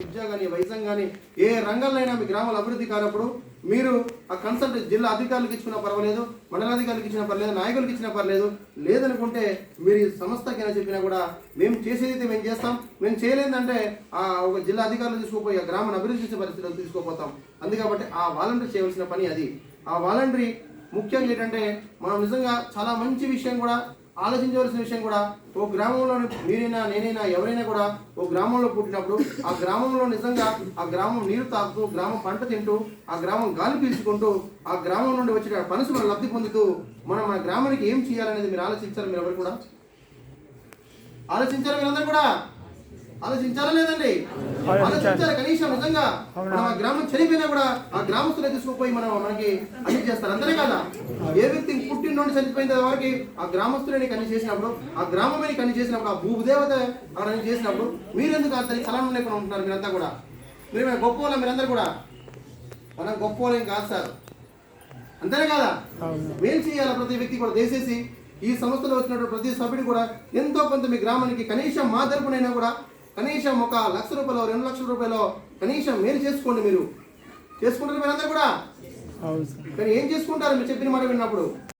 విద్య కానీ వైద్యం కానీ ఏ రంగంలో అయినా మీ గ్రామాలు అభివృద్ధి కానప్పుడు మీరు ఆ కన్సల్ట్ జిల్లా అధికారులకు ఇచ్చినా పర్వాలేదు మండలాధికారులకు ఇచ్చినా పర్లేదు నాయకులకు ఇచ్చినా పర్లేదు లేదనుకుంటే మీరు సంస్థకైనా చెప్పినా కూడా మేము చేసేది అయితే మేము చేస్తాం. మేము చేయలేదంటే ఆ ఒక జిల్లా అధికారులు తీసుకుపోయి ఆ గ్రామాన్ని అభివృద్ధి చేసే పరిస్థితులు తీసుకుపోతాం. అందుకబట్టి ఆ వాలంటీర్ చేయవలసిన పని అది. ఆ వాలంటరీ ముఖ్యంగా ఏంటంటే మనం నిజంగా చాలా మంచి విషయం కూడా ఆలోచించవలసిన విషయం కూడా ఓ గ్రామంలో మీరైనా నేనైనా ఎవరైనా కూడా ఓ గ్రామంలో పుట్టినప్పుడు ఆ గ్రామంలో నిజంగా ఆ గ్రామం నీరు తాగుతూ గ్రామం పంట తింటూ ఆ గ్రామం గాలి పీల్చుకుంటూ ఆ గ్రామం నుండి వచ్చిన పనుసు మనం లబ్ధి పొందుతూ మనం మన గ్రామానికి ఏం చేయాలనేది మీరు ఆలోచించారు మీరు ఎవరు కూడా? ఆలోచించారా మీరందరూ కూడా? ఆలోచించారా లేదండి ఆలోచించారా. కనీసం నిజంగా మనం ఆ గ్రామం చనిపోయినా కూడా ఆ గ్రామస్తులే తీసుకుపోయి మనం మనకి అన్ని చేస్తారు. అంతనే కదా? ఏ వ్యక్తి పుట్టిన నుండి చనిపోయిన వరకు ఆ గ్రామస్తులని కన్ని చేసినప్పుడు ఆ గ్రామమే కన్ని చేసినప్పుడు ఆ భూదేవత అక్కడ అన్ని చేసినప్పుడు మీరెందుకు అతని చలనం లేకుండా ఉంటున్నారు మీరంతా కూడా? మీరు గొప్ప వాళ్ళ మీరందరూ కూడా. మనం గొప్ప వాళ్ళేం కాదు సార్. అంతేనే కదా? మేలు చేయాలి ప్రతి వ్యక్తి కూడా? దయచేసి ఈ సంస్థలో వచ్చినటువంటి ప్రతి సభ్యుడు కూడా ఎంతో కొంత మీ గ్రామానికి కనీసం మా తరపునైనా కూడా కనీసం ఒక లక్ష రూపాయలు రెండు లక్షల రూపాయలు కనీసం మేలు చేసుకోండి మీరు. చేసుకుంటారు మీరందరూ కూడా? కానీ ఏం చేసుకుంటారు మీరు చెప్పిన మాట విన్నప్పుడు?